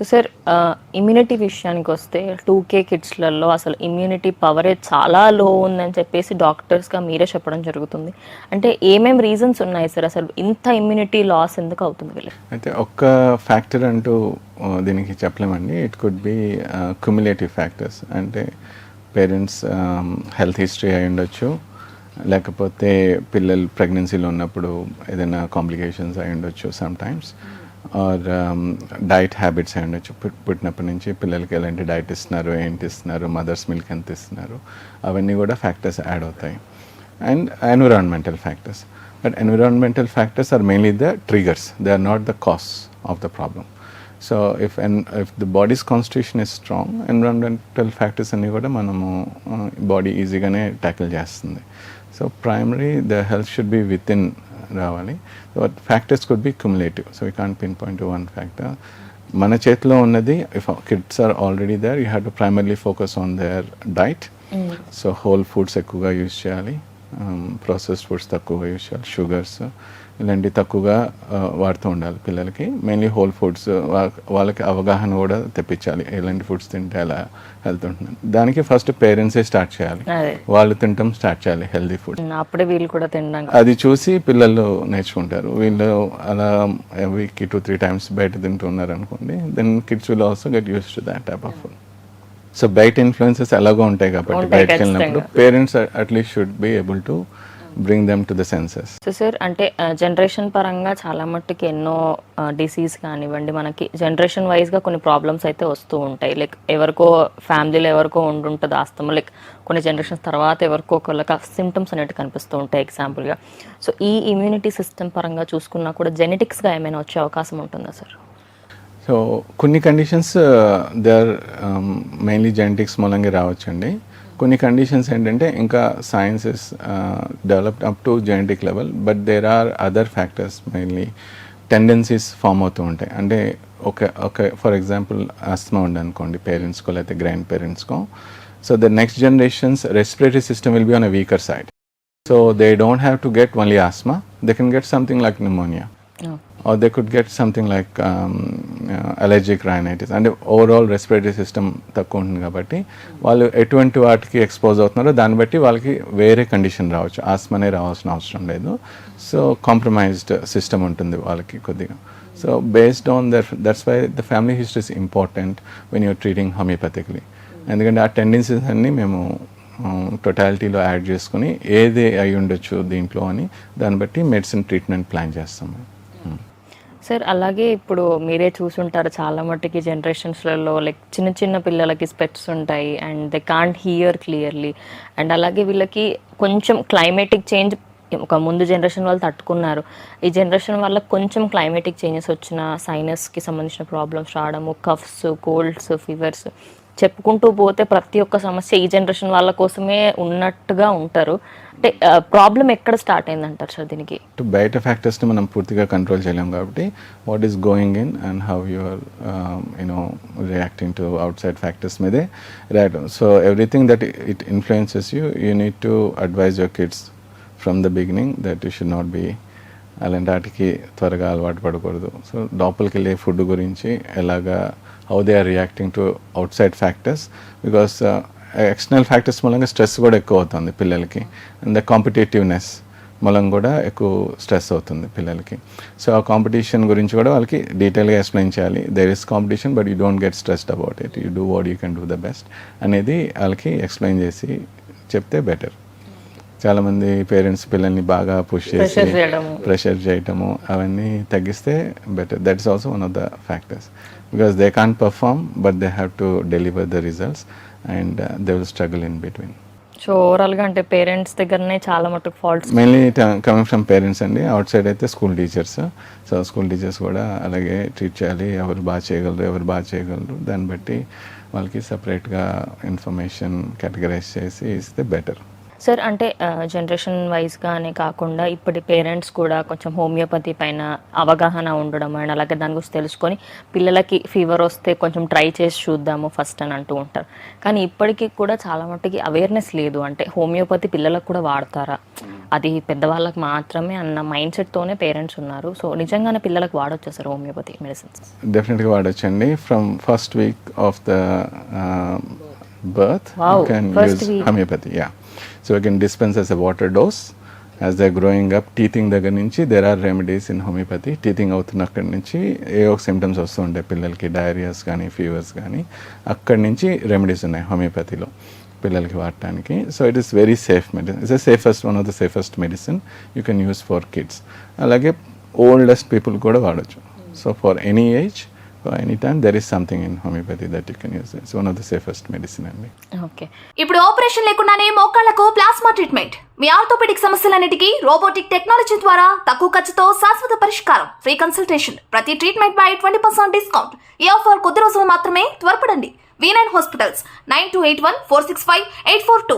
So sir immunity uh, విషయానికి వస్తే two కే కిడ్స్లలో అసలు ఇమ్యూనిటీ పవరే చాలా లో ఉందని చెప్పేసి డాక్టర్స్గా మీరే చెప్పడం జరుగుతుంది. అంటే ఏమేం రీజన్స్ ఉన్నాయి సార్ అసలు ఇంత ఇమ్యూనిటీ లాస్ ఎందుకు అవుతుంది వీళ్ళకి? అయితే ఒక్క ఫ్యాక్టర్ అంటూ దీనికి చెప్పలేమండి. It could be cumulative factors అంటే పేరెంట్స్ హెల్త్ హిస్టరీ అయి ఉండొచ్చు. లేకపోతే పిల్లలు ప్రెగ్నెన్సీలో ఉన్నప్పుడు ఏదైనా కాంప్లికేషన్స్ అయి ఉండొచ్చు sometimes or um, diet habits and. పుట్టినప్పటి నుంచి పిల్లలకి ఎలాంటి డైట్ ఇస్తున్నారు ఏంటి ఇస్తున్నారు మదర్స్ మిల్క్ ఎంత ఇస్తున్నారు అవన్నీ కూడా ఫ్యాక్టర్స్ యాడ్ అవుతాయి. And environmental factors. But environmental factors are mainly the triggers. They are not the cause of the problem. So if an if the body's constitution is strong environmental factors అన్నీ కూడా మనము body ఈజీగానే tackle చేస్తుంది. So primary the health should be within రావాలి. So factors could be cumulative so we can't pinpoint one factor మన చేతిలో ఉన్నది if kids are already there you have to primarily focus on their diet so whole foods ఎక్కువగా use చేయాలి. Processed foods తక్కువగా use చేయాలి. Sugars ఇలాంటివి తక్కువగా వాడుతూ ఉండాలి పిల్లలకి. మెయిన్లీ హోల్ ఫుడ్స్ వాళ్ళకి అవగాహన కూడా తెప్పించాలి. ఎలాంటి ఫుడ్స్ తింటే ఎలా హెల్త్ ఉంటుంది దానికి ఫస్ట్ పేరెంట్సే స్టార్ట్ చేయాలి. వాళ్ళు తినటం స్టార్ట్ చేయాలి హెల్తీ ఫుడ్ అప్పుడే వీళ్ళు కూడా తినడానికి అది చూసి పిల్లలు నేర్చుకుంటారు. వీళ్ళు అలా వీక్కి టూ త్రీ టైమ్స్ బయట తింటున్నారు అనుకోండి then kids will also get used to that type of food so బయట ఇన్ఫ్లుయెన్సెస్ ఎలాగో ఉంటాయి కాబట్టి బయటకు వెళ్ళినప్పుడు parents at least should be able to bring them to the senses so sir అంటే జనరేషన్ పరంగా చాలా మట్టుకి ఎన్నో డిసీజ్ కానివ్వండి మనకి జనరేషన్ వైజ్గా కొన్ని ప్రాబ్లమ్స్ అయితే వస్తూ ఉంటాయి. లైక్ ఎవరికో ఫ్యామిలీలో ఎవరికో ఉండుంటుంది ఆస్తమా లైక్ కొన్ని జనరేషన్స్ తర్వాత ఎవరికో ఒకళ్ళకి సిమ్టమ్స్ అనేవి కనిపిస్తూ ఉంటాయి ఎగ్జాంపుల్గా సో ఈ ఇమ్యూనిటీ సిస్టమ్ పరంగా చూసుకున్నా కూడా జెనెటిక్స్గా ఏమైనా వచ్చే అవకాశం ఉంటుందా సార్ సో కొన్ని conditions they are mainly genetics మూలంగా రావచ్చండి. కొన్ని కండిషన్స్ ఏంటంటే ఇంకా science is developed up to genetic level but there are other factors mainly tendencies form అవుతూ ఉంటాయి. అంటే ఒక ఒక ఫర్ ఎగ్జాంపుల్ ఆస్తమా ఉందనుకోండి పేరెంట్స్కో లేకపోతే grand పేరెంట్స్కో so the next generations respiratory system will be on a weaker side so they don't have to get only asthma they can get something like pneumonia or they could get something like um, uh, allergic rhinitis. అంటే overall respiratory system తక్కువ ఉంటుంది కాబట్టి వాళ్ళు ఎటువంటి వాటికి expose అవుతున్నారో దాన్ని బట్టి వాళ్ళకి వేరే కండిషన్ రావచ్చు. ఆస్మనే రావాల్సిన అవసరం లేదు. సో కాంప్రమైజ్డ్ సిస్టమ్ ఉంటుంది వాళ్ళకి కొద్దిగా. So based on their that's why the family history is important when you're treating homeopathically ఎందుకంటే ఆ టెండెన్సీస్ అన్నీ మేము టొటాలిటీలో యాడ్ చేసుకుని ఏది అయి ఉండొచ్చు దీంట్లో అని దాన్ని బట్టి మెడిసిన్ ట్రీట్మెంట్ ప్లాన్ చేస్తాము. సార్ అలాగే ఇప్పుడు మీరే చూసుంటారు చాలా మట్టుకి జనరేషన్స్లలో లైక్ చిన్న చిన్న పిల్లలకి స్పెట్స్ ఉంటాయి and they can't hear clearly. And అలాగే వీళ్ళకి కొంచెం క్లైమేటిక్ చేంజ్ ఒక ముందు జనరేషన్ వాళ్ళు తట్టుకున్నారు. ఈ జనరేషన్ వల్ల కొంచెం క్లైమేటిక్ చేంజెస్ వచ్చిన సైనస్కి సంబంధించిన ప్రాబ్లమ్స్ రావడము కఫ్స్ కోల్డ్స్ ఫీవర్స్ చెప్పుకుంటూ పోతే ప్రతి ఒక్క సమస్య ఈ జనరేషన్ వాళ్ళ కోసమే ఉన్నట్టుగా ఉంటారు. అంటే ప్రాబ్లం ఎక్కడ స్టార్ట్ అయిందంటారు సార్ దీనికి? టు బయట ఫ్యాక్టర్స్ని మనం పూర్తిగా కంట్రోల్ చేయలేము కాబట్టి what is going in and how you're you know reacting to outside factors మీదే react so everything that it influences you you need to advise your kids from the beginning that you should not be అలాంటి వాటికి త్వరగా అలవాటు పడకూడదు. So లోపలికి వెళ్ళే food గురించి ఎలాగా how they are reacting to outside factors because external factors మూలంగా స్ట్రెస్ కూడా ఎక్కువ అవుతుంది పిల్లలకి. అండ్ ద కాంపిటేటివ్నెస్ మూలం కూడా ఎక్కువ స్ట్రెస్ అవుతుంది పిల్లలకి. సో ఆ కాంపిటీషన్ గురించి కూడా వాళ్ళకి డీటెయిల్గా ఎక్స్ప్లెయిన్ చేయాలి. There is competition but you don't get stressed about it you do what you can do the best అనేది వాళ్ళకి ఎక్స్ప్లెయిన్ చేసి చెప్తే బెటర్ చాలామంది పేరెంట్స్ పిల్లల్ని బాగా పుష్ చేసి. ప్రెషర్ చేయటము అవన్నీ తగ్గిస్తే better that is also one of the factors because they can't perform but they have to deliver the results and they will struggle in between so ఓవరాల్గా అంటే పేరెంట్స్ దగ్గరనే చాలా మటుకు faults mainly coming from parents అండి. Outside అయితే school teachers so school teachers కూడా అలాగే treat చేయాలి. ఎవరు బాగా చేయగలరు ఎవరు బాగా చేయగలరు. దాన్ని బట్టి వాళ్ళకి సపరేట్గా ఇన్ఫర్మేషన్ కేటగరైజ్ చేసి ఇస్తే బెటర్ సార్ అంటే జనరేషన్ వైజ్గానే కాకుండా ఇప్పటి పేరెంట్స్ కూడా కొంచెం హోమియోపతి పైన అవగాహన ఉండడం అండ్ అలాగే దాని గురించి తెలుసుకొని పిల్లలకి ఫీవర్ వస్తే కొంచెం ట్రై చేసి చూద్దాము ఫస్ట్ అని అంటూ ఉంటారు. కానీ ఇప్పటికీ కూడా చాలా మట్టుకి అవేర్నెస్ లేదు. అంటే హోమియోపతి పిల్లలకు కూడా వాడతారా? అది పెద్దవాళ్ళకి మాత్రమే అన్న మైండ్ సెట్తోనే పేరెంట్స్ ఉన్నారు. సో నిజంగానే పిల్లలకు వాడొచ్చా సార్ హోమియోపతి మెడిసిన్స్ డెఫినెట్గా వాడొచ్చండి. From first week of the birth you can use homeopathy yeah so you can dispense as a water dose as the growing up teething దగ్గర నుంచి there are remedies in homeopathy teething అవుతున్న అక్కడి నుంచి ఏ ఒక symptoms వస్తూ ఉంటాయి. పిల్లలకి diarrhoeas కానీ ఫీవర్స్ కానీ అక్కడి నుంచి రెమెడీస్ ఉన్నాయి హోమియోపతిలో పిల్లలకి వాడటానికి. So it is very safe medicine it's the safest one of the safest medicine you can use for kids అలాగే ఓల్డెస్ట్ పీపుల్ కూడా వాడచ్చు. So for any age any time there is something in homeopathy that you can use it's one of the safest medicine అండి okay ఇప్పుడు operation లేకుండానే మోకాళ్ళకు plasma treatment మీ orthopedic సమస్యలన్నిటికీ robotic technology ద్వారా తక్కువ ఖర్చుతో శాశ్వత పరిష్కారం. ఫ్రీ కన్సల్టేషన్ ప్రతి ట్రీట్మెంట్ పై ట్వంటీ పర్సెంట్ డిస్కౌంట్ ఈ ఆఫర్ కొద్ది రోజులు మాత్రమే త్వరపడండి. V nine hospitals nine two eight one four six five eight four two